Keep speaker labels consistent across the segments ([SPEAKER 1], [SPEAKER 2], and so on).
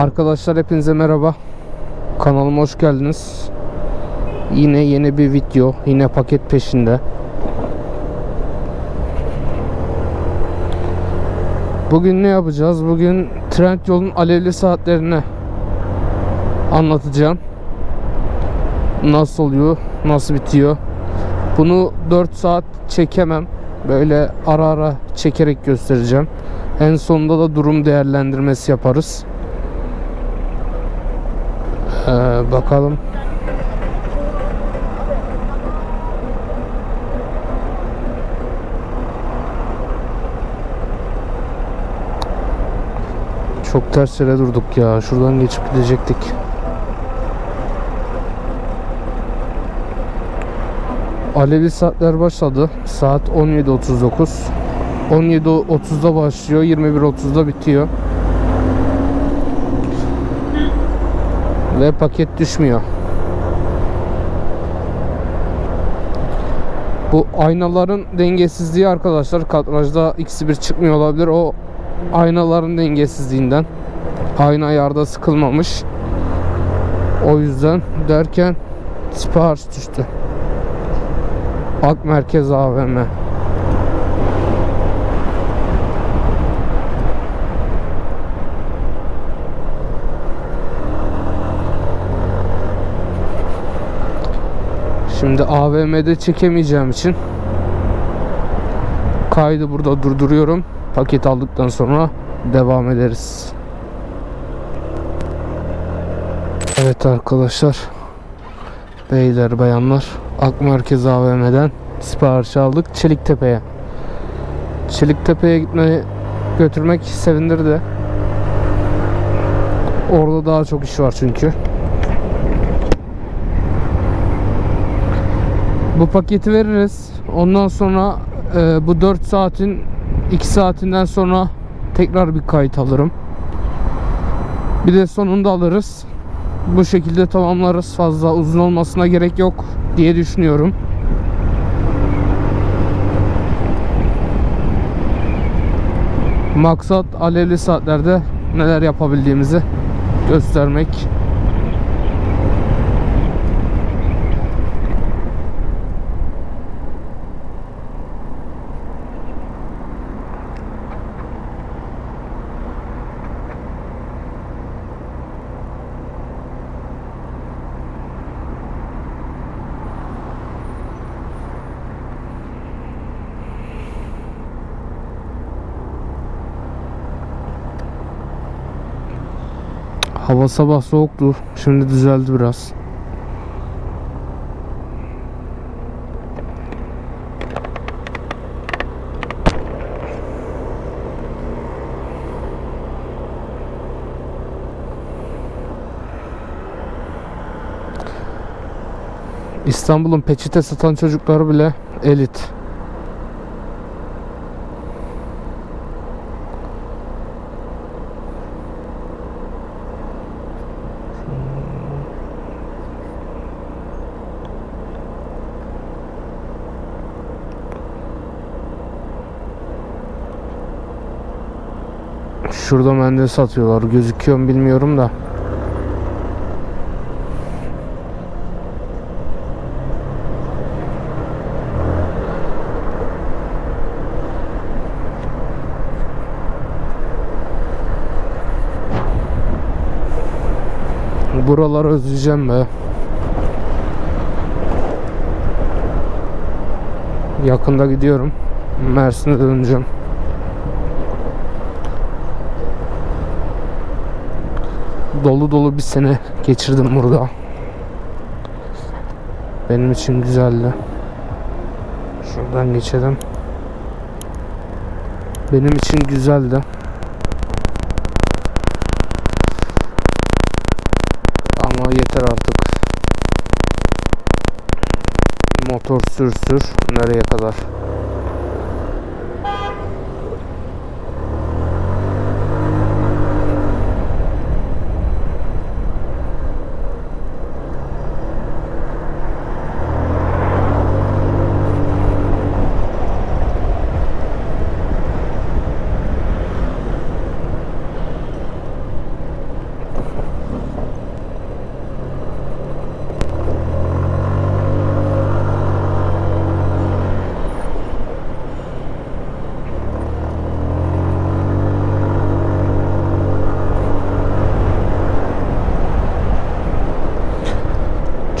[SPEAKER 1] Arkadaşlar hepinize merhaba. Kanalıma hoş geldiniz. Yine yeni bir video, yine paket peşinde. Bugün ne yapacağız? Bugün Trendyol'un alevli saatlerini anlatacağım. Nasıl oluyor, nasıl bitiyor. Bunu 4 saat çekemem. Böyle ara ara çekerek göstereceğim. En sonunda da durum değerlendirmesi yaparız. Ee, bakalım. Çok ters yere durduk ya. Şuradan geçip gidecektik. Alevi saatler başladı. Saat 17.39. 17.30'da başlıyor. 21.30'da bitiyor. Ve paket düşmüyor. Bu aynaların dengesizliği arkadaşlar kadrajda ikisi bir çıkmıyor olabilir. O aynaların dengesizliğinden. Ayna ayarda sıkılmamış. O yüzden derken sipariş düştü. Ak Merkez AVM. Şimdi AVM'de çekemeyeceğim için kaydı burada durduruyorum. Paket aldıktan sonra devam ederiz. Evet arkadaşlar. Beyler bayanlar Ak Merkez AVM'den sipariş aldık Çeliktepe'ye. Çeliktepe'ye gitmeyi götürmek sevindirdi. Orada daha çok iş var çünkü. Bu paketi veririz. Ondan sonra e, bu 4 saatin 2 saatinden sonra tekrar bir kayıt alırım. Bir de sonunda alırız. Bu şekilde tamamlarız. Fazla uzun olmasına gerek yok diye düşünüyorum. Maksat alevli saatlerde neler yapabildiğimizi göstermek. Hava sabah soğuktu. Şimdi düzeldi biraz. İstanbul'un peçete satan çocukları bile elit. Şurada mendil satıyorlar. Gözüküyor mu bilmiyorum da. Buraları özleyeceğim be. Yakında gidiyorum. Mersin'e döneceğim. Dolu dolu bir sene geçirdim burada. Benim için güzeldi. Şuradan geçelim. Benim için güzeldi. Ama yeter artık. Motor sür sür nereye kadar?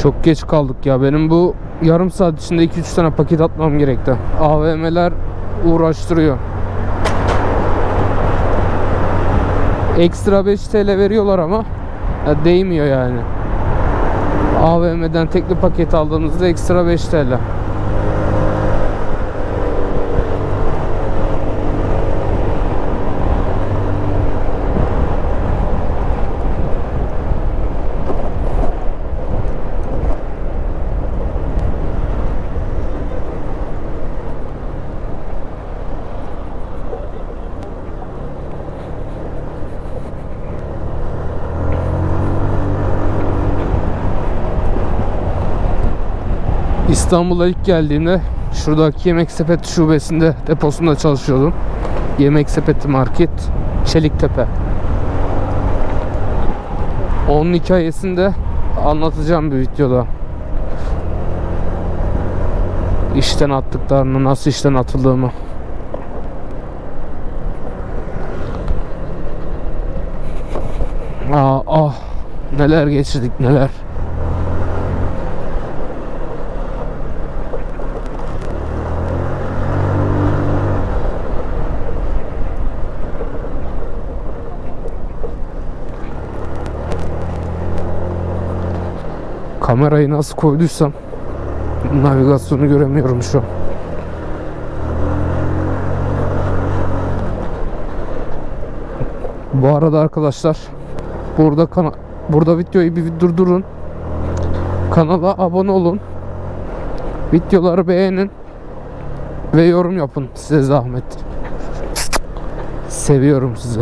[SPEAKER 1] Çok geç kaldık ya. Benim bu yarım saat içinde 2-3 tane paket atmam gerekti. AVM'ler uğraştırıyor. Ekstra 5 TL veriyorlar ama ya değmiyor yani. AVM'den tekli paket aldığınızda ekstra 5 TL. İstanbul'a ilk geldiğimde şuradaki Yemek Sepeti şubesinde deposunda çalışıyordum. Yemek Sepeti Market Çeliktepe. Onun hikayesini de anlatacağım bir videoda. İşten attıklarını, nasıl işten atıldığımı. Aa, ah, neler geçirdik neler. Kamerayı nasıl koyduysam navigasyonu göremiyorum şu an. Bu arada arkadaşlar burada kana burada videoyu bir durdurun. Kanala abone olun. Videoları beğenin ve yorum yapın size zahmet. Seviyorum sizi.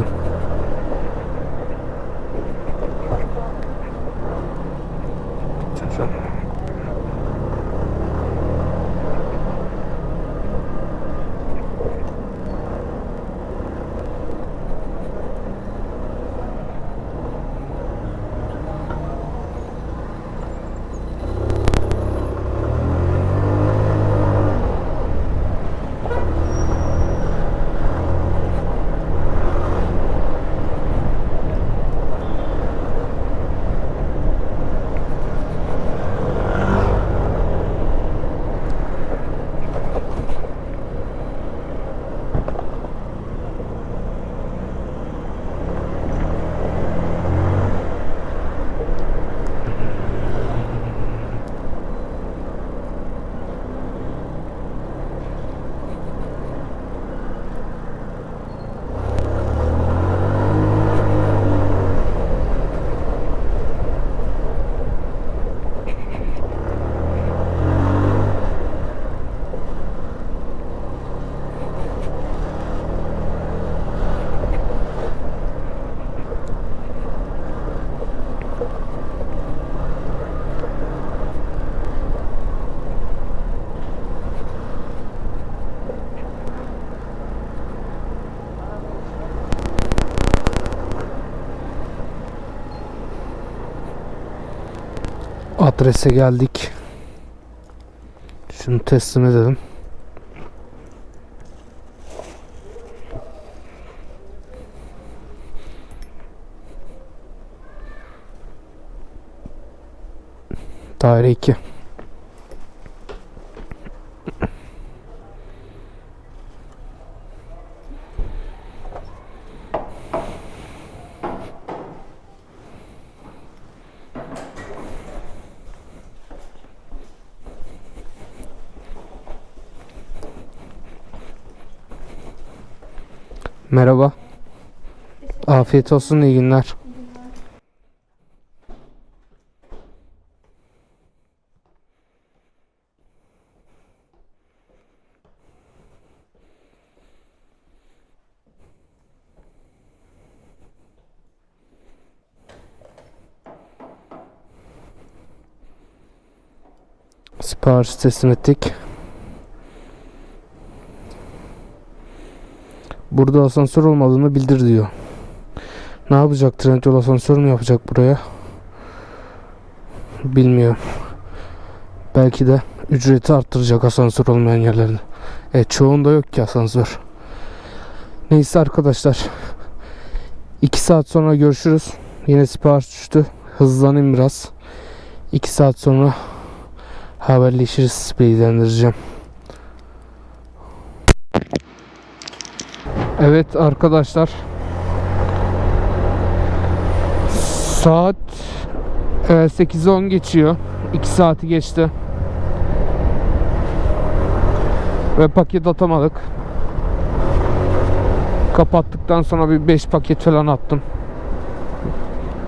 [SPEAKER 1] Adrese geldik. Şunu teslim edelim. Daire 2. Merhaba. Afiyet olsun, iyi günler. Sipariş teslim ettik. Burada asansör olmadığını bildir diyor. Ne yapacak Trendyol asansör mü yapacak buraya? Bilmiyorum. Belki de ücreti arttıracak asansör olmayan yerlerde. E çoğunda yok ki asansör. Neyse arkadaşlar. 2 saat sonra görüşürüz. Yine sipariş düştü. Hızlanayım biraz. 2 saat sonra haberleşiriz bilgilendireceğim. Evet arkadaşlar. Saat e, 8-10 geçiyor. 2 saati geçti. Ve paket atamadık. Kapattıktan sonra bir 5 paket falan attım.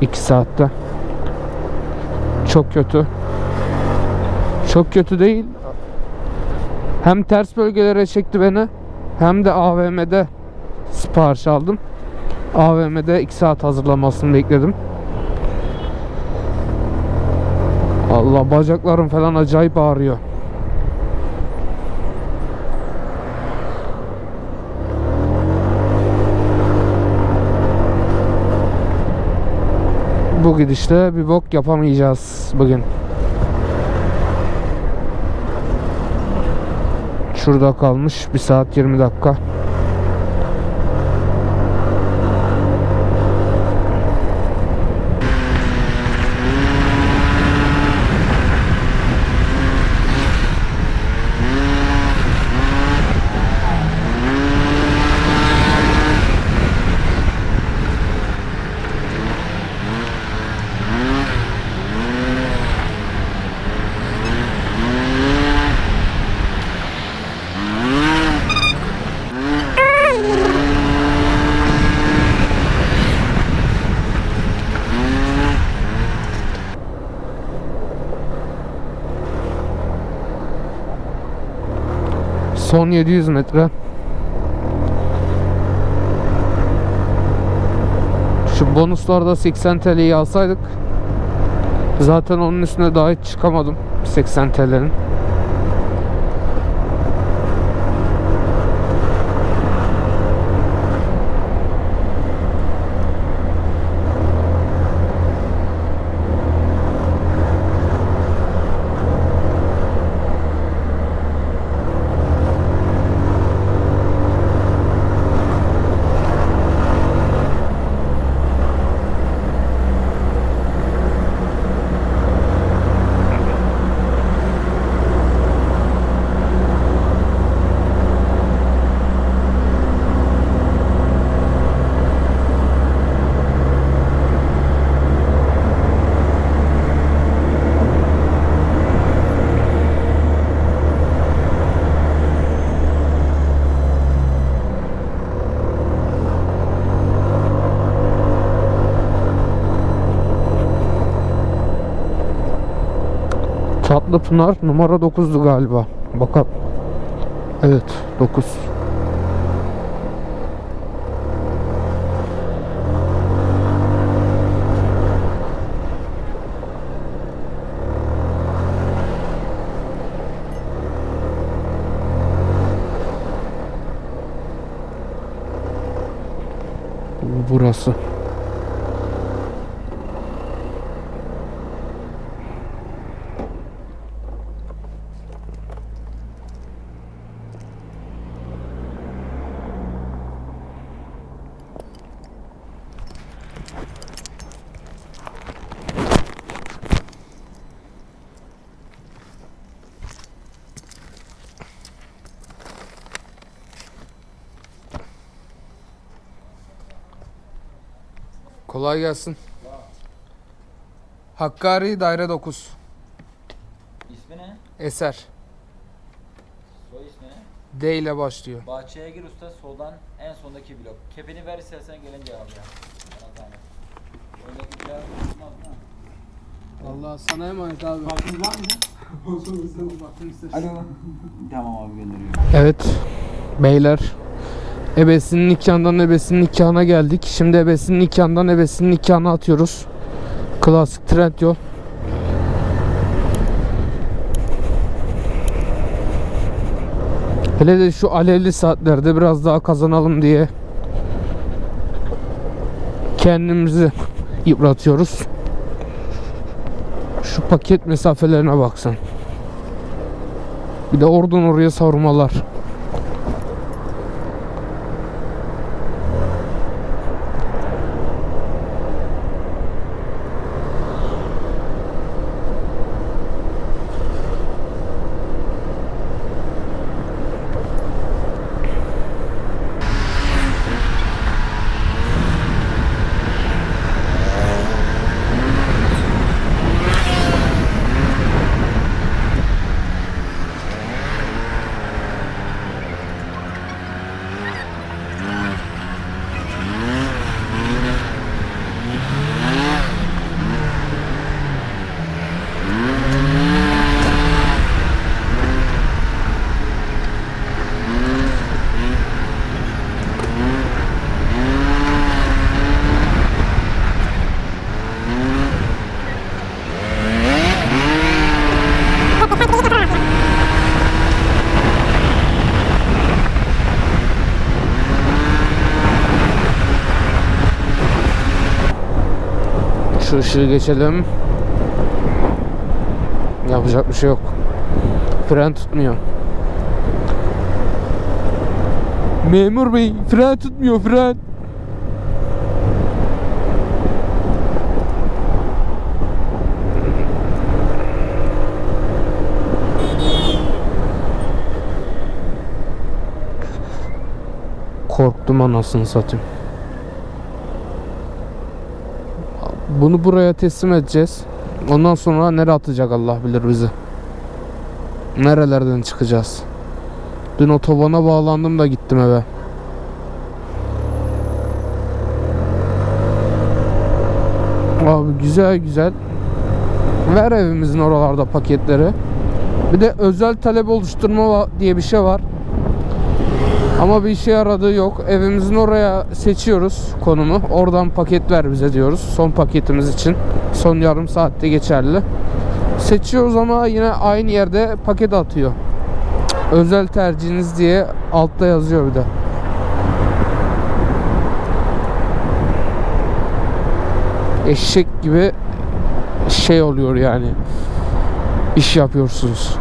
[SPEAKER 1] 2 saatte. Çok kötü. Çok kötü değil. Hem ters bölgelere çekti beni hem de AVM'de sipariş aldım. AVM'de 2 saat hazırlamasını bekledim. Allah bacaklarım falan acayip ağrıyor. Bu gidişle bir bok yapamayacağız bugün. Şurada kalmış 1 saat 20 dakika. Son 700 metre. Şu bonuslarda 80 TL'yi alsaydık zaten onun üstüne daha hiç çıkamadım 80 TL'nin. Tatlı Pınar numara 9'du galiba. Bakalım. Evet 9. Burası. Kolay gelsin. Hakkari daire 9.
[SPEAKER 2] İsmi ne?
[SPEAKER 1] Eser.
[SPEAKER 2] Soy ismi ne?
[SPEAKER 1] D ile başlıyor.
[SPEAKER 2] Bahçeye gir usta soldan en sondaki blok. Kepini ver istersen gelince al ya. Tutmaz mı?
[SPEAKER 1] Allah sana emanet abi.
[SPEAKER 2] Farkınız var mı? Alo. Tamam abi gönderiyorum.
[SPEAKER 1] Evet. Beyler. Ebesinin nikahından ebesinin nikahına geldik. Şimdi ebesinin nikahından ebesinin nikahına atıyoruz. Klasik trend yol. Hele de şu alevli saatlerde biraz daha kazanalım diye kendimizi yıpratıyoruz. Şu paket mesafelerine baksan. Bir de oradan oraya savurmalar. Şu ışığı geçelim. Yapacak bir şey yok. Fren tutmuyor. Memur bey fren tutmuyor fren. Korktum anasını satayım. Bunu buraya teslim edeceğiz. Ondan sonra nereye atacak Allah bilir bizi. Nerelerden çıkacağız? Dün otobana bağlandım da gittim eve. Abi güzel güzel. Ver evimizin oralarda paketleri. Bir de özel talep oluşturma diye bir şey var. Ama bir işe yaradığı yok. Evimizin oraya seçiyoruz konumu. Oradan paket ver bize diyoruz. Son paketimiz için. Son yarım saatte geçerli. Seçiyoruz ama yine aynı yerde paket atıyor. Özel tercihiniz diye altta yazıyor bir de. Eşek gibi şey oluyor yani. İş yapıyorsunuz.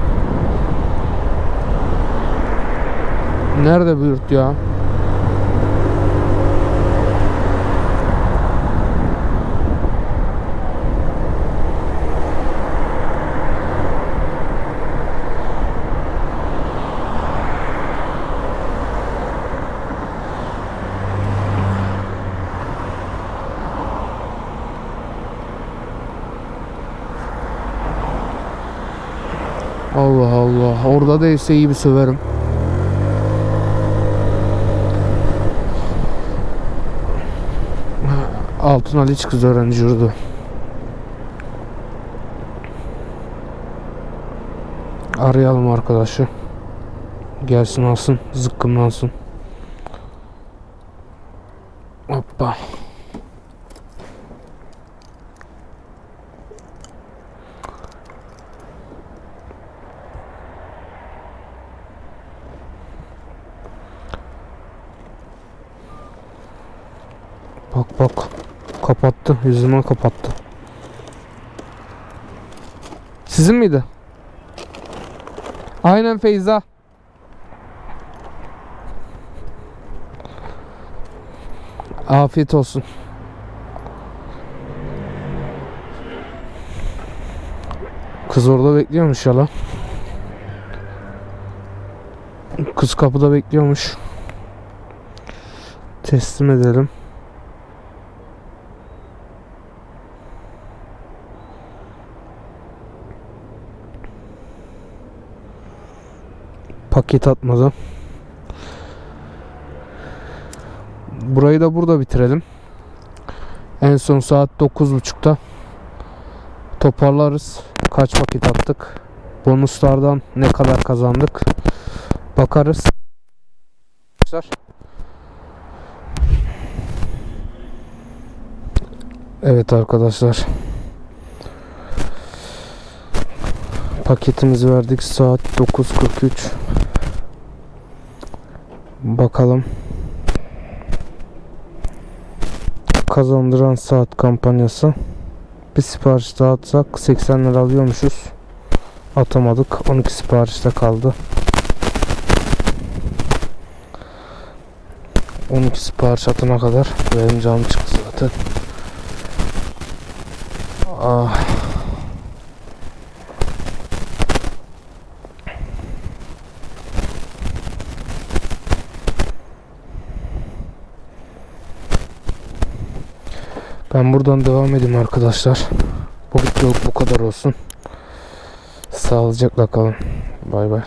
[SPEAKER 1] Nerede bu yurt ya? Allah Allah. Orada değilse iyi bir söverim. Altın Ali kız öğrenci yurdu. Arayalım arkadaşı. Gelsin alsın, zıkkımlansın. Hoppa. Bak bak. Kapattı. Yüzüme kapattı. Sizin miydi? Aynen Feyza. Afiyet olsun. Kız orada bekliyormuş ya lan. Kız kapıda bekliyormuş. Teslim edelim. Paket atmadı. Burayı da burada bitirelim. En son saat 9.30'da toparlarız. Kaç paket attık? Bonuslardan ne kadar kazandık? Bakarız. Evet arkadaşlar. Paketimizi verdik saat 9.43 Bakalım. Kazandıran saat kampanyası. Bir sipariş daha atsak 80 lira alıyormuşuz. Atamadık. 12 siparişte kaldı. 12 sipariş atana kadar benim canım çıktı zaten. Ah Ben buradan devam edeyim arkadaşlar. Bu video bu kadar olsun. Sağlıcakla kalın. Bay bay.